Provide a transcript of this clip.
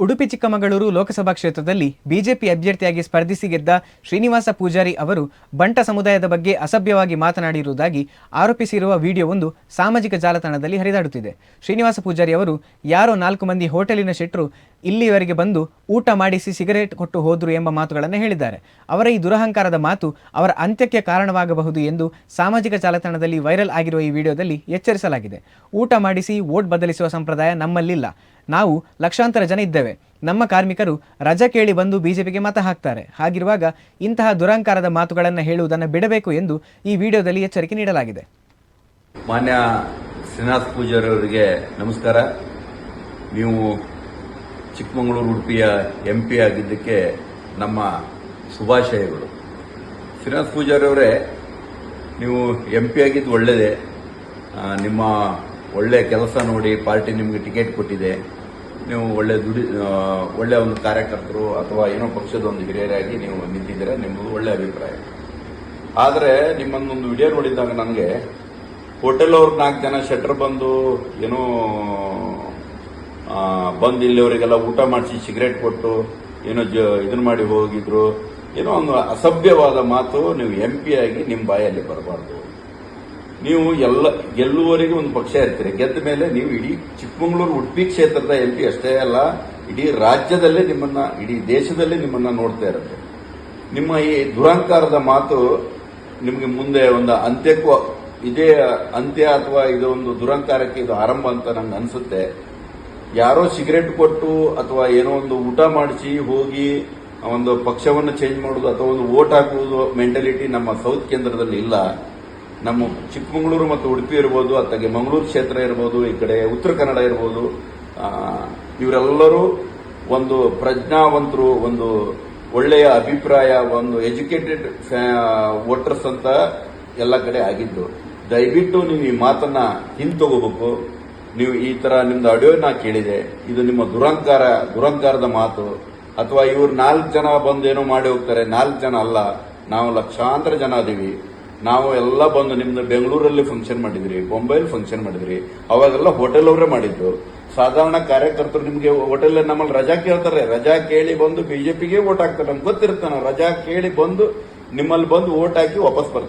ಉಡುಪಿ ಚಿಕ್ಕಮಗಳೂರು ಲೋಕಸಭಾ ಕ್ಷೇತ್ರದಲ್ಲಿ ಬಿಜೆಪಿ ಅಭ್ಯರ್ಥಿಯಾಗಿ ಸ್ಪರ್ಧಿಸಿ ಗೆದ್ದ ಶ್ರೀನಿವಾಸ ಪೂಜಾರಿ ಅವರು ಬಂಟ ಸಮುದಾಯದ ಬಗ್ಗೆ ಅಸಭ್ಯವಾಗಿ ಮಾತನಾಡಿರುವುದಾಗಿ ಆರೋಪಿಸಿರುವ ವಿಡಿಯೋವೊಂದು ಸಾಮಾಜಿಕ ಜಾಲತಾಣದಲ್ಲಿ ಹರಿದಾಡುತ್ತಿದೆ. ಶ್ರೀನಿವಾಸ ಪೂಜಾರಿ ಅವರು ಯಾರೋ ನಾಲ್ಕು ಮಂದಿ ಹೋಟೆಲಿನ ಶೆಟ್ರು ಇಲ್ಲಿಯವರೆಗೆ ಬಂದು ಊಟ ಮಾಡಿಸಿ ಸಿಗರೇಟ್ ಕೊಟ್ಟು ಹೋದರು ಎಂಬ ಮಾತುಗಳನ್ನು ಹೇಳಿದ್ದಾರೆ. ಅವರ ಈ ದುರಹಂಕಾರದ ಮಾತು ಅವರ ಅಂತ್ಯಕ್ಕೆ ಕಾರಣವಾಗಬಹುದು ಎಂದು ಸಾಮಾಜಿಕ ಜಾಲತಾಣದಲ್ಲಿ ವೈರಲ್ ಆಗಿರುವ ಈ ವಿಡಿಯೋದಲ್ಲಿ ಎಚ್ಚರಿಸಲಾಗಿದೆ. ಊಟ ಮಾಡಿಸಿ ವೋಟ್ ಬದಲಿಸುವ ಸಂಪ್ರದಾಯ ನಮ್ಮಲ್ಲಿಲ್ಲ. ನಾವು ಲಕ್ಷಾಂತರ ಜನ ಇದ್ದೇವೆ. ನಮ್ಮ ಕಾರ್ಮಿಕರು ರಜಾ ಕೇಳಿ ಬಂದು ಬಿಜೆಪಿಗೆ ಮತ ಹಾಕ್ತಾರೆ. ಹಾಗಿರುವಾಗ ಇಂತಹ ದುರಹಂಕಾರದ ಮಾತುಗಳನ್ನು ಹೇಳುವುದನ್ನು ಬಿಡಬೇಕು ಎಂದು ಈ ವಿಡಿಯೋದಲ್ಲಿ ಎಚ್ಚರಿಕೆ ನೀಡಲಾಗಿದೆ. ಮಾನ್ಯ ಶ್ರೀನಿವಾಸ ಪೂಜಾರಿ ಅವರಿಗೆ ನಮಸ್ಕಾರ. ನೀವು ಚಿಕ್ಕಮಗಳೂರು ಉಡುಪಿಯ ಎಂ ಪಿ ಆಗಿದ್ದಕ್ಕೆ ನಮ್ಮ ಶುಭಾಶಯಗಳು. ಶ್ರೀನಾಥ್ ಪೂಜಾರಿ ಅವರೇ, ನೀವು ಎಂ ಪಿ ಆಗಿದ್ದು ಒಳ್ಳೆಯದೇ ನಿಮ್ಮ ಒಳ್ಳೆಯ ಕೆಲಸ ನೋಡಿ ಪಾರ್ಟಿ ನಿಮಗೆ ಟಿಕೆಟ್ ಕೊಟ್ಟಿದೆ. ನೀವು ಒಳ್ಳೆ ದುಡಿ ಒಳ್ಳೆಯ ಒಂದು ಕಾರ್ಯಕರ್ತರು ಅಥವಾ ಏನೋ ಪಕ್ಷದ ಒಂದು ಹಿರಿಯರಾಗಿ ನೀವು ನಿಂತಿದ್ದೀರ ನಿಮ್ಮದು ಒಳ್ಳೆಯ ಅಭಿಪ್ರಾಯ. ಆದರೆ ನಿಮ್ಮನ್ನೊಂದು ವಿಡಿಯೋ ನೋಡಿದಾಗ ನನಗೆ ಹೋಟೆಲ್ ಅವ್ರ ನಾಲ್ಕು ಜನ ಶೆಟ್ರ್ ಬಂದು ಏನೋ ಬಂದು ಇಲ್ಲಿವರಿಗೆಲ್ಲ ಊಟ ಮಾಡಿಸಿ ಸಿಗರೇಟ್ ಕೊಟ್ಟು ಏನೋ ಜ ಇದನ್ನ ಮಾಡಿ ಹೋಗಿದ್ರು. ಏನೋ ಒಂದು ಅಸಭ್ಯವಾದ ಮಾತು ನೀವು ಎಂ ಪಿ ಆಗಿ ನಿಮ್ಮ ಬಾಯಲ್ಲಿ ಬರಬಾರ್ದು. ನೀವು ಎಲ್ಲ ಗೆಲ್ಲುವವರೆಗೆ ಒಂದು ಪಕ್ಷ ಇರ್ತೀರಿ. ಗೆದ್ದ ಮೇಲೆ ನೀವು ಇಡೀ ಚಿಕ್ಕಮಗಳೂರು ಉಡುಪಿ ಕ್ಷೇತ್ರದ ಎಂ ಪಿ ಅಷ್ಟೇ ಅಲ್ಲ, ಇಡೀ ರಾಜ್ಯದಲ್ಲೇ ನಿಮ್ಮನ್ನ, ಇಡೀ ದೇಶದಲ್ಲೇ ನಿಮ್ಮನ್ನ ನೋಡ್ತಾ ಇರುತ್ತೆ. ನಿಮ್ಮ ಈ ದುರಹಂಕಾರದ ಮಾತು ನಿಮಗೆ ಮುಂದೆ ಒಂದು ಅಂತ್ಯಕ್ಕೂ ಇದೇ ಅಂತ್ಯ ಅಥವಾ ಇದು ಒಂದು ದುರಹಂಕಾರಕ್ಕೆ ಇದು ಆರಂಭ ಅಂತ ನಂಗೆ ಅನ್ಸುತ್ತೆ. ಯಾರೋ ಸಿಗರೇಟ್ ಕೊಟ್ಟು ಅಥವಾ ಏನೋ ಒಂದು ಊಟ ಮಾಡಿಸಿ ಹೋಗಿ ಒಂದು ಪಕ್ಷವನ್ನು ಚೇಂಜ್ ಮಾಡೋದು ಅಥವಾ ಒಂದು ವೋಟ್ ಹಾಕುವುದು ಮೆಂಟಾಲಿಟಿ ನಮ್ಮ ಸೌತ್ ಕೇಂದ್ರದಲ್ಲಿ ಇಲ್ಲ. ನಮ್ಮ ಚಿಕ್ಕಮಗಳೂರು ಮತ್ತು ಉಡುಪಿ ಇರ್ಬೋದು, ಅತ್ತಗೆ ಮಂಗಳೂರು ಕ್ಷೇತ್ರ ಇರ್ಬೋದು, ಈ ಕಡೆ ಉತ್ತರ ಕನ್ನಡ ಇರ್ಬೋದು ಇವರೆಲ್ಲರೂ ಒಂದು ಪ್ರಜ್ಞಾವಂತರು, ಒಂದು ಒಳ್ಳೆಯ ಅಭಿಪ್ರಾಯ, ಒಂದು ಎಜುಕೇಟೆಡ್ ವೋಟರ್ಸ್ ಅಂತ ಎಲ್ಲ ಕಡೆ ಆಗಿದ್ದು. ದಯವಿಟ್ಟು ನೀವು ಈ ಮಾತನ್ನ ಹಿಂತಗೋಬೇಕು. ನೀವು ಈ ತರ ನಿಮ್ದು ಆಡಿಯೋ ನಾ ಕೇಳಿದೆ, ಇದು ನಿಮ್ಮ ದುರಂಕಾರ, ದುರಂಕಾರದ ಮಾತು. ಅಥವಾ ಇವ್ರು ನಾಲ್ಕು ಜನ ಬಂದು ಏನೋ ಮಾಡಿ ಹೋಗ್ತಾರೆ, ನಾಲ್ಕು ಜನ ಅಲ್ಲ, ನಾವು ಲಕ್ಷಾಂತರ ಜನ ಅದೀವಿ ನಾವು ಎಲ್ಲ ಬಂದು ನಿಮ್ದು ಬೆಂಗಳೂರಲ್ಲಿ ಫಂಕ್ಷನ್ ಮಾಡಿದ್ರಿ ಬೊಂಬೈಲಿ ಫಂಕ್ಷನ್ ಮಾಡಿದ್ರಿ, ಅವಾಗೆಲ್ಲ ಹೋಟೆಲ್ ಅವರೇ ಮಾಡಿದ್ದು. ಸಾಧಾರಣ ಕಾರ್ಯಕರ್ತರು ನಿಮಗೆ ಹೋಟೆಲ್ ನಮ್ಮಲ್ಲಿ ರಜಾ ಕೇಳ್ತಾರೆ. ರಜಾ ಕೇಳಿ ಬಂದು ಬಿಜೆಪಿಗೆ ಓಟ್ ಹಾಕ್ತಾರೆ. ನಮ್ಗೆ ಗೊತ್ತಿರುತ್ತೆ, ನಾವು ರಜಾ ಕೇಳಿ ಬಂದು ನಿಮ್ಮಲ್ಲಿ ಬಂದು ವೋಟ್ ಹಾಕಿ ವಾಪಸ್ ಬರ್ತಾರೆ